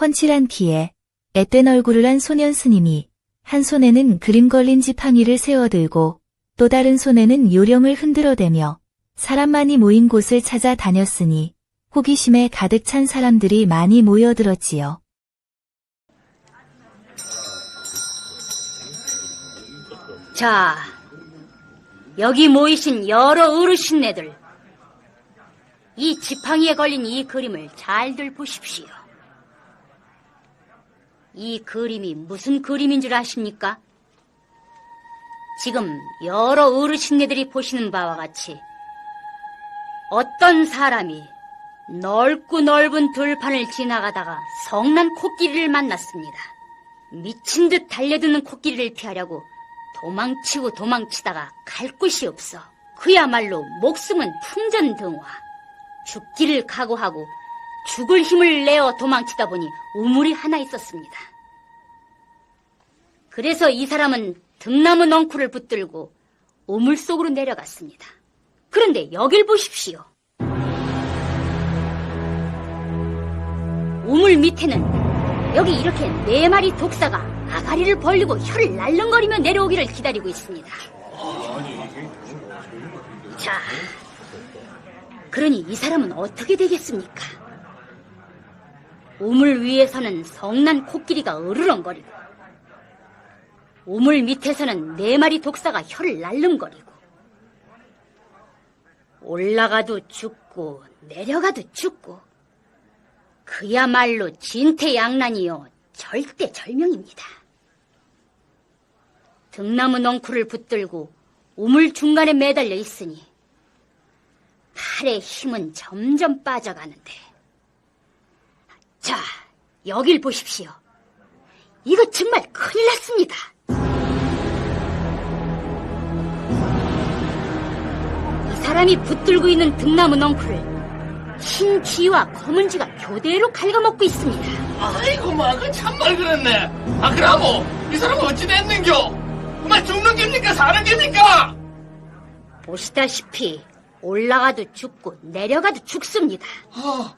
훤칠한 키에 앳된 얼굴을 한 소년 스님이 한 손에는 그림 걸린 지팡이를 세워들고 또 다른 손에는 요령을 흔들어대며 사람만이 모인 곳을 찾아 다녔으니 호기심에 가득 찬 사람들이 많이 모여들었지요. 자, 여기 모이신 여러 어르신네들. 이 지팡이에 걸린 이 그림을 잘들 보십시오. 이 그림이 무슨 그림인 줄 아십니까? 지금 여러 어르신네들이 보시는 바와 같이 어떤 사람이 넓고 넓은 들판을 지나가다가 성난 코끼리를 만났습니다. 미친 듯 달려드는 코끼리를 피하려고 도망치고 도망치다가 갈 곳이 없어 그야말로 목숨은 풍전등화 죽기를 각오하고 죽을 힘을 내어 도망치다 보니 우물이 하나 있었습니다. 그래서 이 사람은 등나무 넝쿨을 붙들고 우물 속으로 내려갔습니다. 그런데 여길 보십시오. 우물 밑에는 여기 이렇게 네 마리 독사가 아가리를 벌리고 혀를 날름거리며 내려오기를 기다리고 있습니다. 자, 그러니 이 사람은 어떻게 되겠습니까? 우물 위에서는 성난 코끼리가 으르렁거리고 우물 밑에서는 네 마리 독사가 혀를 날름거리고 올라가도 죽고 내려가도 죽고 그야말로 진퇴양난이요 절대절명입니다. 등나무 넝쿨을 붙들고 우물 중간에 매달려 있으니 팔의 힘은 점점 빠져가는데 자 여길 보십시오. 이거 정말 큰일 났습니다. 이 사람이 붙들고 있는 등나무 넝쿨을 흰 쥐와 검은 쥐가 교대로 갉아먹고 있습니다. 아이고, 마, 그 참말 그랬네. 아, 그라고, 이 사람은 어찌 됐는겨? 그만 죽는 겁니까? 사는 겁니까? 보시다시피 올라가도 죽고 내려가도 죽습니다. 아,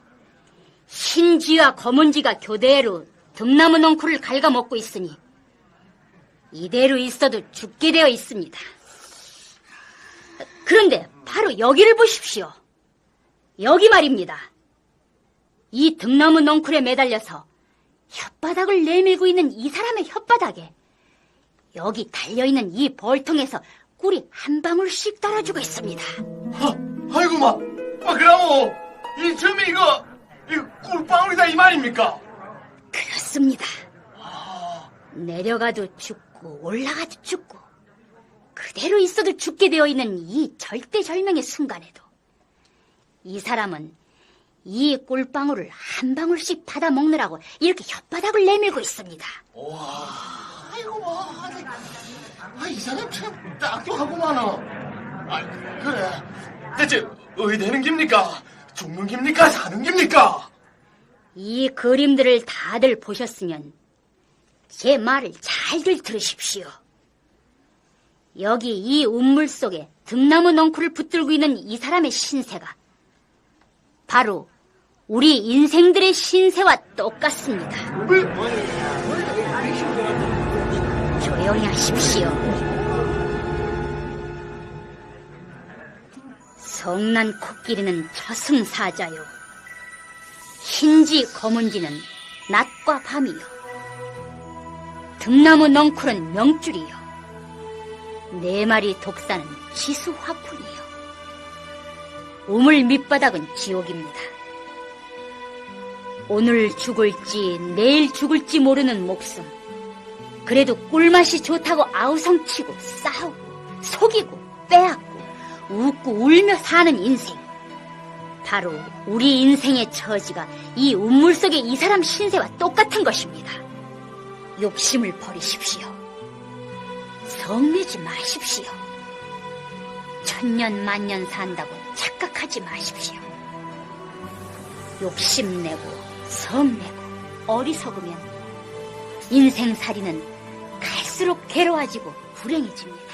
흰 쥐와 검은 쥐가 교대로 등나무 넝쿨을 갉아먹고 있으니 이대로 있어도 죽게 되어 있습니다. 그런데 바로 여기를 보십시오. 여기 말입니다. 이 등나무 넝쿨에 매달려서 혓바닥을 내밀고 있는 이 사람의 혓바닥에 여기 달려있는 이 벌통에서 꿀이 한 방울씩 따라주고 있습니다. 아, 아이고, 마. 아, 그라고, 이 점이 이거, 이 꿀방울이다 이 말입니까? 그렇습니다. 내려가도 죽고 올라가도 죽고 그대로 있어도 죽게 되어 있는 이 절대절명의 순간에도 이 사람은 이 꿀방울을 한 방울씩 받아 먹느라고 이렇게 혓바닥을 내밀고 있습니다. 아이고, 마. 아, 이 사람 참 딱똑하구만. 아, 그래. 대체, 어디 되는 겁니까? 죽는 겁니까? 사는 겁니까? 이 그림들을 다들 보셨으면 제 말을 잘들 들으십시오. 여기 이 운물 속에 등나무 넝쿨을 붙들고 있는 이 사람의 신세가 바로 우리 인생들의 신세와 똑같습니다. 조용히 하십시오. 성난 코끼리는 저승사자요. 흰지 검은지는 낮과 밤이요. 등나무 넝쿨은 명줄이요. 네 마리 독사는 지수화풀이요. 우물 밑바닥은 지옥입니다. 오늘 죽을지 내일 죽을지 모르는 목숨. 그래도 꿀맛이 좋다고 아우성치고 싸우고 속이고 빼앗고 웃고 울며 사는 인생. 바로 우리 인생의 처지가 이 운물 속의 이 사람 신세와 똑같은 것입니다. 욕심을 버리십시오. 성내지 마십시오. 천년 만년 산다고 착각하지 마십시오. 욕심내고 성내고 어리석으면 인생살이는 갈수록 괴로워지고 불행해집니다.